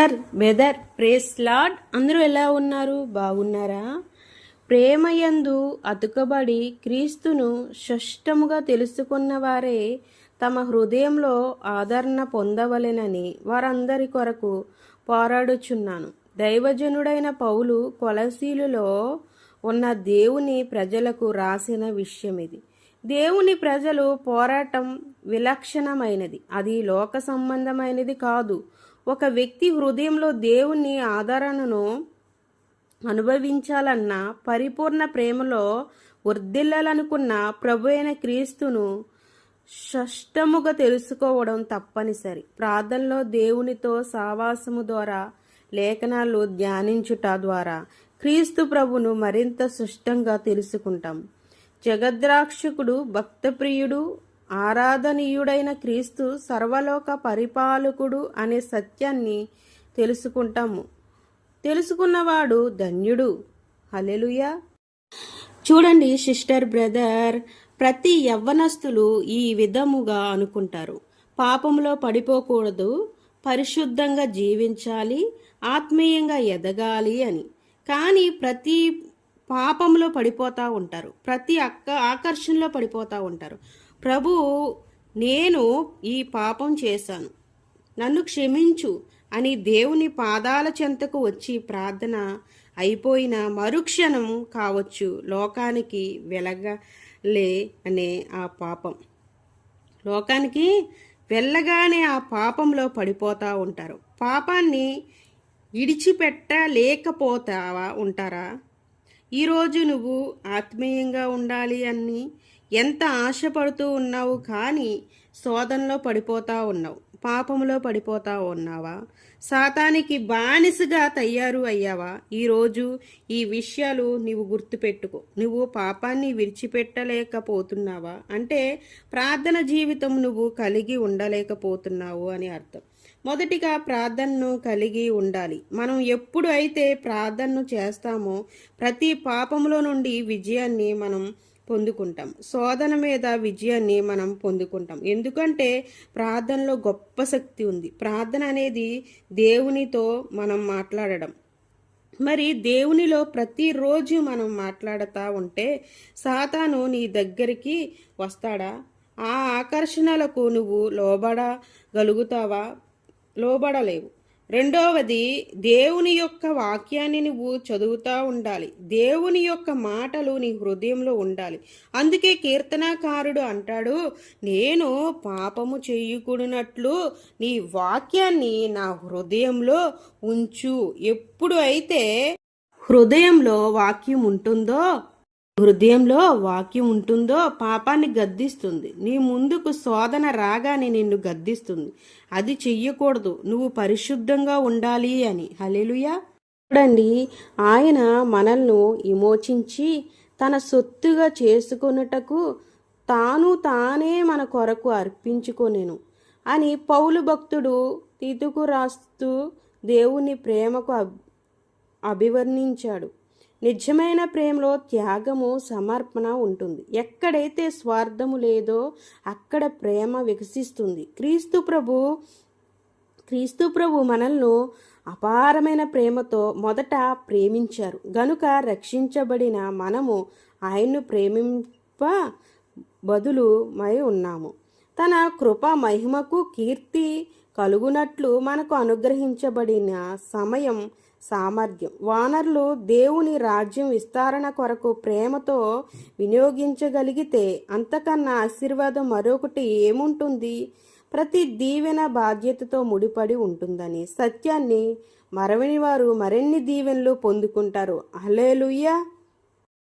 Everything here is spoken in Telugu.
సార్ వెదర్ ప్రేస్ లాడ్ అందరూ ఎలా ఉన్నారు? బాగున్నారా? ప్రేమయందు అతుకబడి క్రీస్తును స్పష్టముగా తెలుసుకున్న వారే తమ హృదయంలో ఆదరణ పొందవలెనని వారందరి కొరకు పోరాడుచున్నాను. దైవజనుడైన పౌలు కొలసీలులో ఉన్న దేవుని ప్రజలకు రాసిన విషయం ఇది దేవుని ప్రజలు పోరాటం విలక్షణమైనది. అది లోక సంబంధమైనది కాదు. ఒక వ్యక్తి హృదయంలో దేవుని ఆదరణను అనుభవించాలన్న పరిపూర్ణ ప్రేమలో వర్ధిల్లాలనుకున్న ప్రభు అయిన క్రీస్తును షష్టముగా తెలుసుకోవడం తప్పనిసరి. ప్రార్థనలో దేవునితో సావాసము ద్వారా లేఖనాలు ధ్యానించుట ద్వారా క్రీస్తు ప్రభును మరింత సుష్టంగా తెలుసుకుంటాం. జగద్రాక్షకుడు భక్తప్రియుడు ఆరాధనీయుడైన క్రీస్తు సర్వలోక పరిపాలకుడు అనే సత్యాన్ని తెలుసుకుంటాము. తెలుసుకున్నవాడు ధన్యుడు. హలెలుయా చూడండి సిస్టర్ బ్రదర్ ప్రతి యవ్వనస్తులు ఈ విధముగా అనుకుంటారు. పాపంలో పడిపోకూడదు పరిశుద్ధంగా జీవించాలి ఆత్మీయంగా ఎదగాలి అని. కానీ ప్రతి పాపంలో పడిపోతూ ఉంటారు. ప్రతి అక్క ఆకర్షణలో పడిపోతూ ఉంటారు. ప్రభు నేను ఈ పాపం చేశాను. నన్ను క్షమించు అని దేవుని పాదాల చెంతకు వచ్చి ప్రార్థన అయిపోయిన మరుక్షణం కావచ్చు లోకానికి వెలగలే అనే ఆ పాపం. లోకానికి వెళ్ళగానే ఆ పాపంలో పడిపోతూ ఉంటారు. పాపాన్ని ఇడిచిపెట్టలేకపోతావా ఉంటారా? ఈరోజు నువ్వు ఆత్మీయంగా ఉండాలి అని ఎంత ఆశపడుతూ ఉన్నావు కానీ శోధనలో పడిపోతా ఉన్నావు పాపంలో పడిపోతా ఉన్నావా? సాతానికి బానిసగా తయారు అయ్యావా? ఈరోజు ఈ విషయాలు నీవు గుర్తుపెట్టుకో. నువ్వు పాపాన్ని విడిచిపెట్టలేకపోతున్నావా? అంటే ప్రార్థన జీవితం నువ్వు కలిగి ఉండలేకపోతున్నావు అని అర్థం. మొదటిగా ప్రార్థనను కలిగి ఉండాలి. మనం ఎప్పుడు అయితే ప్రార్థనను చేస్తామో ప్రతి పాపంలో నుండి విజయాన్ని మనం పొందుకుంటాం. శోధన మీద విజయాన్ని మనం పొందుకుంటాం. ఎందుకంటే ప్రార్థనలో గొప్ప శక్తి ఉంది. ప్రార్థన అనేది దేవునితో మనం మాట్లాడడం. మరి దేవునిలో ప్రతిరోజు మనం మాట్లాడుతూ ఉంటే సాతాను నీ దగ్గరికి వస్తాడా? ఆ ఆకర్షణలకు నువ్వు లోబడగలుగుతావా లోబడలేవు. రెండవది దేవుని యొక్క వాక్యాన్ని నువ్వు చదువుతూ ఉండాలి. దేవుని యొక్క మాటలు నీ హృదయంలో ఉండాలి. అందుకే కీర్తనాకారుడు అంటాడు నేను పాపము చేయకూడనట్లు నీ వాక్యాన్ని నా హృదయంలో ఉంచు. ఎప్పుడు అయితే హృదయంలో వాక్యం ఉంటుందో హృదయంలో వాక్యం ఉంటుందో పాపాన్ని గద్దిస్తుంది. నీ ముందుకు శోధన రాగానే నిన్ను గద్దిస్తుంది. అది చెయ్యకూడదు. నువ్వు పరిశుద్ధంగా ఉండాలి అని. హలెలుయా చూడండి ఆయన మనల్ని విమోచించి తన సొత్తుగా చేసుకొనుటకు తాను తానే మన కొరకు అర్పించుకొనేను అని పౌలు భక్తుడు తీతుకు రాస్తూ దేవుని ప్రేమకు అభివర్ణించాడు. నిజమైన ప్రేమలో త్యాగము సమర్పణ ఉంటుంది. ఎక్కడైతే స్వార్థము లేదో అక్కడ ప్రేమ వికసిస్తుంది. క్రీస్తు ప్రభు క్రీస్తు ప్రభు మనల్ని అపారమైన ప్రేమతో మొదట ప్రేమించారు. గనుక రక్షించబడిన మనము ఆయన్ను ప్రేమింప బదులుమై ఉన్నాము. తన కృప మహిమకు కీర్తి కలుగునట్లు మనకు అనుగ్రహించబడిన సమయం సామర్థ్యం. వానరులు దేవుని రాజ్యం విస్తరణ కొరకు ప్రేమతో వినియోగించగలిగితే అంతకన్నా ఆశీర్వాదం మరొకటి ఏముంటుంది? ప్రతి దీవెన బాధ్యతతో ముడిపడి ఉంటుందని సత్యాన్ని మరవని వారు మరిన్ని దీవెనలు పొందుకుంటారు? అలేలుయ్యా